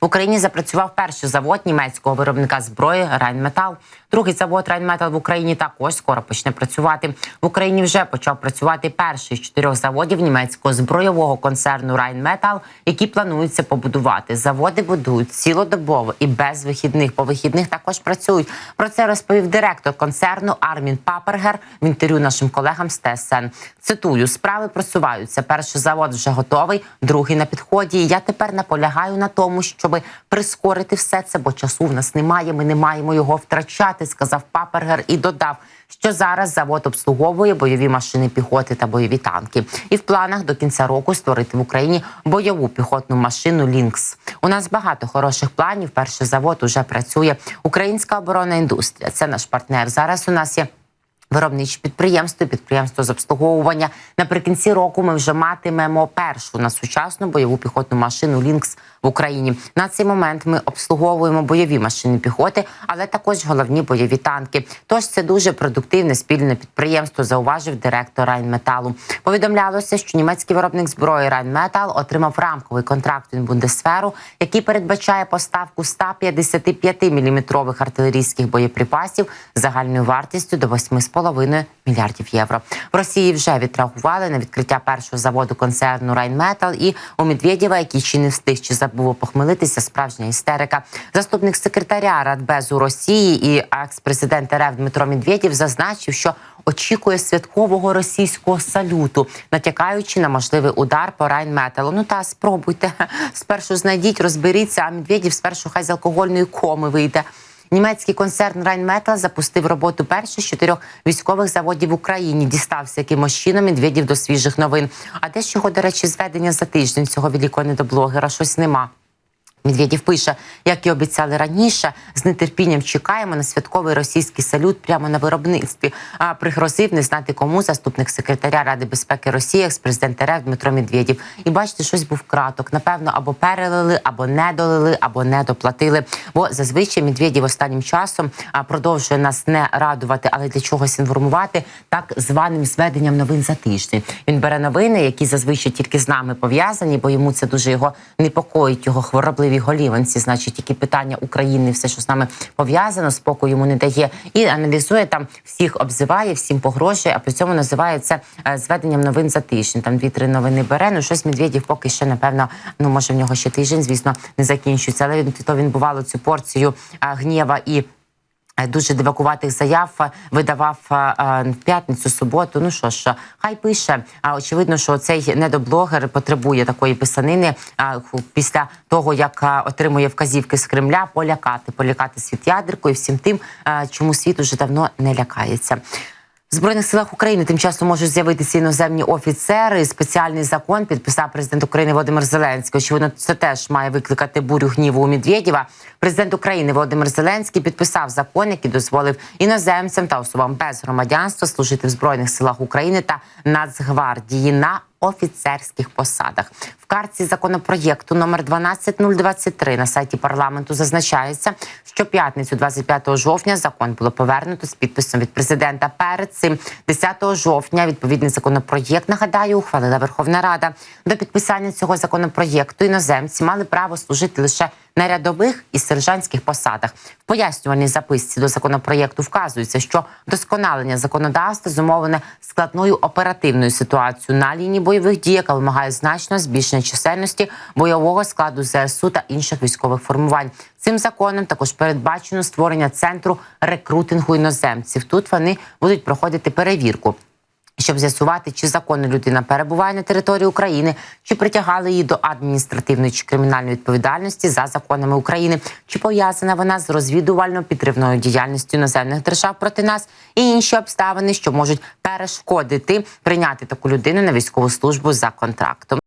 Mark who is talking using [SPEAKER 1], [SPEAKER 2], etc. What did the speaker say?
[SPEAKER 1] В Україні запрацював перший завод німецького виробника зброї Райнметал. Другий завод Райнметал в Україні також скоро почне працювати. В Україні вже почав працювати перший з чотирьох заводів німецького збройового концерну Райнметал, які планується побудувати. Заводи будують цілодобово і без вихідних. По вихідних також працюють. Про це розповів директор концерну Армін Папергер в інтерв'ю нашим колегам з ТСН. Цитую: справи просуваються. Перший завод вже готовий, другий на підході. Я тепер наполягаю на тому, щоб прискорити все це, бо часу в нас немає. Ми не маємо його втрачати, сказав Папергер і додав. Що зараз завод обслуговує бойові машини піхоти та бойові танки, і в планах до кінця року створити в Україні бойову піхотну машину Лінкс. У нас багато хороших планів. Перший завод уже працює. Українська оборонна індустрія це наш партнер. Зараз у нас є. Виробниче підприємство, підприємство з обслуговування. Наприкінці року ми вже матимемо першу на сучасну бойову піхотну машину Лінкс в Україні. На цей момент ми обслуговуємо бойові машини піхоти, але також головні бойові танки. Тож це дуже продуктивне спільне підприємство, зауважив директор Райнметалу. Повідомлялося, що німецький виробник зброї Райнметал отримав рамковий контракт від Бундесферу, який передбачає поставку 155-мм артилерійських боєприпасів загальною вартістю до 8,5 мільярдів євро. В Росії вже відреагували на відкриття першого заводу концерну Райнметал і у Медведєва, який ще не встиг чи забув похмелитися, справжня істерика. Заступник секретаря Радбезу Росії і екс-президент РФ Дмитро Медведєв зазначив, що очікує святкового російського салюту, натякаючи на можливий удар по Райнметалу. Ну та спробуйте спершу знайдіть, розберіться. А Медведєв спершу хай з алкогольної коми вийде. Німецький концерн Райнметал запустив роботу перших чотирьох військових заводів в Україні. Дістався якимось чином Медведєв до свіжих новин. А де чого, до речі, зведення за тиждень цього великого недоблогера щось нема. Медведєв пише, як і обіцяли раніше, з нетерпінням чекаємо на святковий російський салют прямо на виробництві. А пригрозив не знати кому заступник секретаря Ради безпеки Росії, екс-президент РФ Дмитро Медведєв. І бачите, щось був краток. Напевно, або перелили, або не долили, або не доплатили. Бо зазвичай Медведєв останнім часом продовжує нас не радувати, але для чогось інформувати так званим зведенням новин за тиждень. Він бере новини, які зазвичай тільки з нами пов'язані, бо йому це дуже його непокоїть, його хворобливі голіванці, значить, які питання України, все, що з нами пов'язано, спокою йому не дає, і аналізує там всіх, обзиває, всім погрожує, а при цьому називає це е, зведенням новин за тиждень. Там дві-три новини бере. Ну щось Медведєв поки ще напевно, ну може в нього ще тиждень, звісно, не закінчується. Але він то він бувало цю порцію е, гнєва і. Е, Дуже дивакуватих заяв е, видавав е, в п'ятницю, суботу. Ну що ж, хай пише. А очевидно, що цей недоблогер потребує такої писанини після того, як отримує вказівки з Кремля, полякати, полякати світ ядеркою, всім тим, чому світ уже давно не лякається. Збройних силах України тим часом можуть з'явитися іноземні офіцери. Спеціальний закон підписав президент України Володимир Зеленський. Очевидно, це теж має викликати бурю гніву у Медведєва. Президент України Володимир Зеленський підписав закон, який дозволив іноземцям та особам без громадянства служити в збройних силах України та Нацгвардії на офіцерських посадах. В картці законопроєкту номер 12023 на сайті парламенту зазначається, що п'ятницю, 25 жовтня, закон було повернуто з підписом від президента. Перед цим 10 жовтня відповідний законопроєкт нагадаю ухвалила Верховна Рада. До підписання цього законопроєкту іноземці мали право служити лише на рядових і сержантських посадах. В пояснювальній записці до законопроєкту вказується, що досконалення законодавства зумовлене складною оперативною ситуацією на лінії бойових дій, яка вимагає значно збільшення чисельності бойового складу ЗСУ та інших військових формувань. Цим законом також передбачено створення центру рекрутингу іноземців. Тут вони будуть проходити перевірку щоб з'ясувати, чи законно людина перебуває на території України, чи притягали її до адміністративної чи кримінальної відповідальності за законами України, чи пов'язана вона з розвідувально-підривною діяльністю іноземних держав проти нас і інші обставини, що можуть перешкодити прийняти таку людину на військову службу за контрактом.